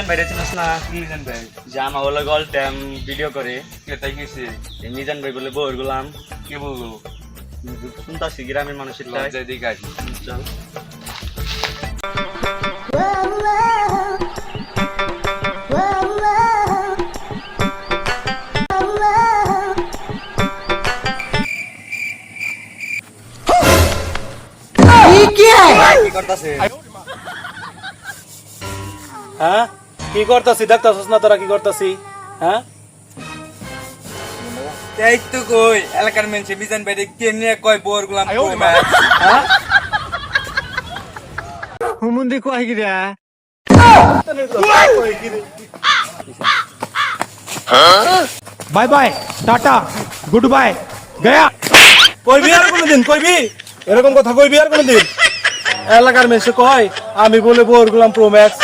মিজান ভাই চিনিস না মিজান ভাই? যে আমার হলো গল টাইম ভিডিও করে তাই গেছে মিজান ভাই বলে বউর গুলাম। কে বলল শুনতাছি গ্রামের মানুষের লজ্জায় দিকে আসি। চল। কি করতাছে? হ্যাঁ? কি করতাছি? দেখতাছিস না তোরা কি করতাছি? হ্যাঁ? এই তো কই এলাকার মানুষে মিজান ভাই কে নিয়ে কয় বোর গুলাম হ্যাঁ? হুমুন্দি কয় গিরা bye bye tata good bye গয়া। কইবি আর কোনদিন কইবি? এরকম কথা কইবি আর কোনদিন? এলাকার মেসে কয় আমি বলে বোর গুলাম প্রো ম্যাক্স